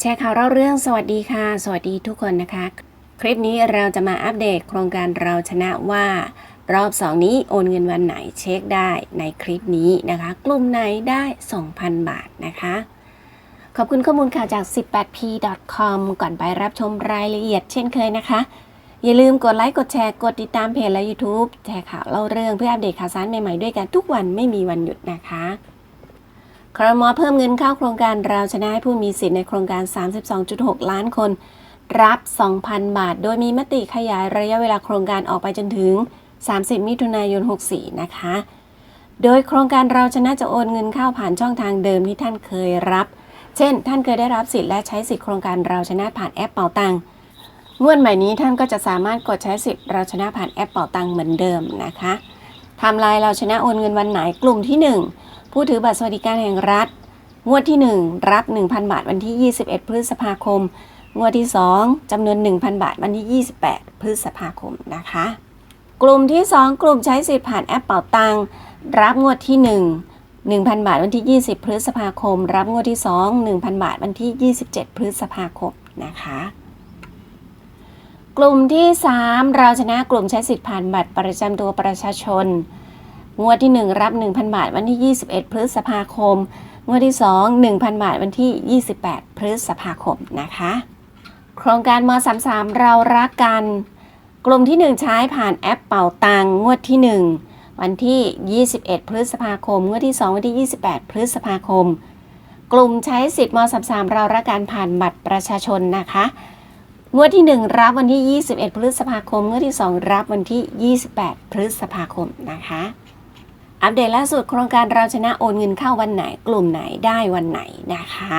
แชร์ข่าวเล่าเรื่องสวัสดีค่ะ สวัสดีทุกคนนะคะ คลิปนี้เราจะมาอัปเดตโครงการเราชนะว่า รอบ 2 นี้โอนเงินวันไหนเช็คได้ในคลิปนี้นะคะ กลุ่มไหนได้ 2,000 บาทนะคะ ขอบคุณข้อมูลข่าวจาก 18p.com ก่อนไปรับชมรายละเอียดเช่นเคยนะคะ อย่าลืมกดไลค์กดแชร์กดติดตามเพจและ YouTube แชร์ข่าวเล่าเรื่องเพื่ออัปเดตข่าวสารใหม่ๆด้วยกันทุกวันไม่มีวันหยุดนะคะ ครมเพิ่มเงินเข้าโครงการเราชนะให้ผู้มีสิทธิ์ในโครงการ 32.6 ล้านคน รับ 2,000 บาท โดยมีมติขยายระยะเวลาโครงการออกไปจนถึง 30 มิถุนายน 64 นะคะ โดยโครงการเราชนะจะโอนเงินเข้าผ่านช่องทางเดิมที่ท่านเคยรับ เช่น ท่านเคยได้รับสิทธิ์และใช้สิทธิ์โครงการเราชนะผ่านแอปเป่าตังงวดใหม่นี้ท่านก็จะสามารถกดใช้สิทธิ์เราชนะผ่านแอปเป่าตังเหมือนเดิมนะคะทำลายเราชนะโอนเงินวันไหนกลุ่มที่ 1 ผู้ถือบัตรสวัสดิการแห่งรัฐ งวดที่ 1 รับ 1,000 บาทวันที่ 21 พฤษภาคม งวดที่ 2จำนวน 1,000 บาทวันที่ 28 พฤษภาคมนะคะ กลุ่มที่ 2 กลุ่มใช้สิทธิ์ผ่านแอปเป่าตังรับงวดที่ 1 1,000 บาทวันที่ 20 พฤษภาคม รับงวดที่ 2 1,000 บาทวันที่ 27 พฤษภาคมนะคะ กลุ่มที่ 3 เราชนะกลุ่มใช้สิทธิ์ผ่านบัตรประจำตัวประชาชน งวดที่ 1 รับ 1,000 บาทวันที่ 21 พฤษภาคม งวดที่ 2 1,000 บาทวันที่ 28 พฤษภาคมนะคะ โครงการม33เรารักกัน กลุ่มที่ 1 ใช้ผ่านแอปเป่าตังงวดที่ 1 วันที่ 21 พฤษภาคม งวดที่ 2 วันที่ 28 พฤษภาคม กลุ่มใช้สิทธิ์ม33เรารักกันผ่านบัตรประชาชนนะคะงวดที่ 1 รับวันที่ 21 พฤษภาคม งวดที่ 2 รับวันที่ 28 พฤษภาคมนะคะ อัปเดตล่าสุดโครงการเราชนะโอนเงินเข้าวันไหน กลุ่มไหนได้วันไหนนะคะ